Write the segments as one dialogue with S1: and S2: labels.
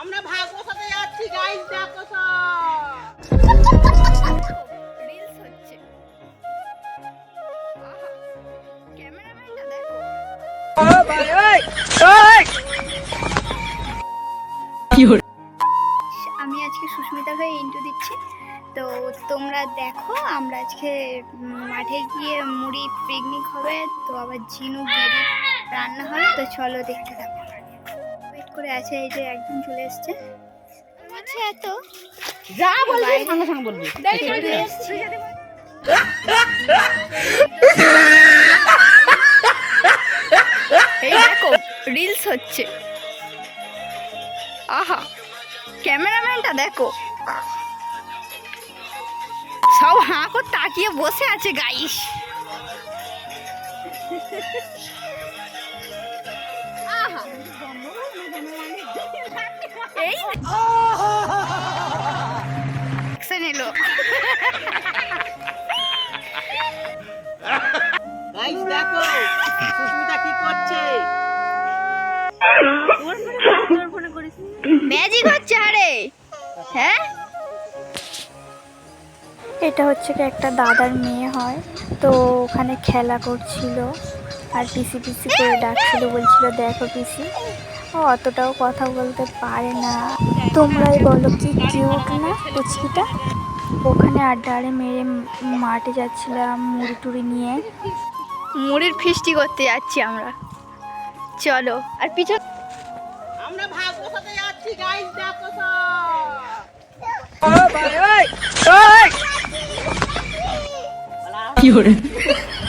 S1: আমরা যাচ্ছি গাইস দেখো
S2: আমি আজকে সুস্মিতা ভাই ইন্টু দিচ্ছি। তো তোমরা দেখো, আমরা আজকে মাঠে গিয়ে মুড়ি পিকনিক হবে, তো আবার ঝিনুক রান্না হবে, তো চলো দেখতে থাকো। করে আছে এই যে একদম চলে এসছে। আচ্ছা এত।
S1: যা বলবি সঙ্গে সঙ্গে বলবি।
S2: এই দেখো রিলস হচ্ছে। আহা ক্যামেরাম্যানটা দেখো। সব হাঁ করে তাকিয়ে বসে আছে গাইস এই? অ্যাকশন এলো
S1: গাইস দেখো সুস্মিতা কি করছে?
S2: ম্যাজিক হচ্ছে আরে হ্যাঁ?
S3: এটা হচ্ছে কি একটা দাদার মেয়ে হয় তো ওখানে খেলা করছিল আর পিসি পিসি করে ডাকছিল বলছিল দেখো পিসি। অতটাও কথা বলতে পারে না। তোমরাই বলো কি কিউট না পুচকিটা? ওখানে আড্ডা আড়ে মেরে মাঠে যাচ্ছিলাম মুড়ি টুড়ি নিয়ে।
S2: মুড়ির ফিস্টি করতে যাচ্ছি আমরা। চলো আর পিছন
S1: আমরা যাচ্ছি গাইস দেখো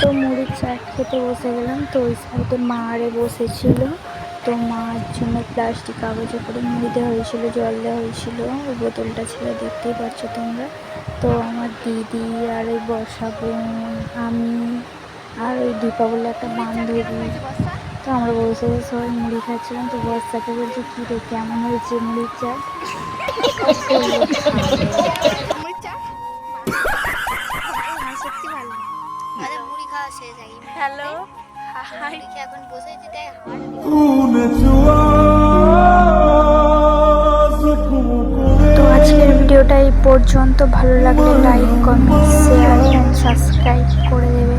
S3: তো মুড়ির চাট খেতে বসে গেলাম তো ওই সাইডে মা আরে বসেছিল। তো মার জন্য প্লাস্টিক, কাগজে করে মুড়ি দেওয়া হয়েছিল, জল দেওয়া হয়েছিল। ওই বোতলটা ছিল, দেখতেই পাচ্ছ তোমরা। তো আমার দিদি আর ওই বর্ষা বোন, আমি আর ওই দীপা বলে একটা বান্ধবী। তো আমরা বসে বসে সবাই মুড়ি খাচ্ছিলাম। তো বর্ষাকে বলছি, কী রে, কেমন হয়েছে মুড়ির
S2: খাওয়া হ্যালো। হাই এখন বসে যেতে
S3: তো আজকের ভিডিওটা এই পর্যন্ত। ভালো লাগলে like comment share and subscribe করে দেবে।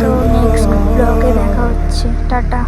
S3: তো নেক্সট ব্লগে দেখা হচ্ছে। টাটা।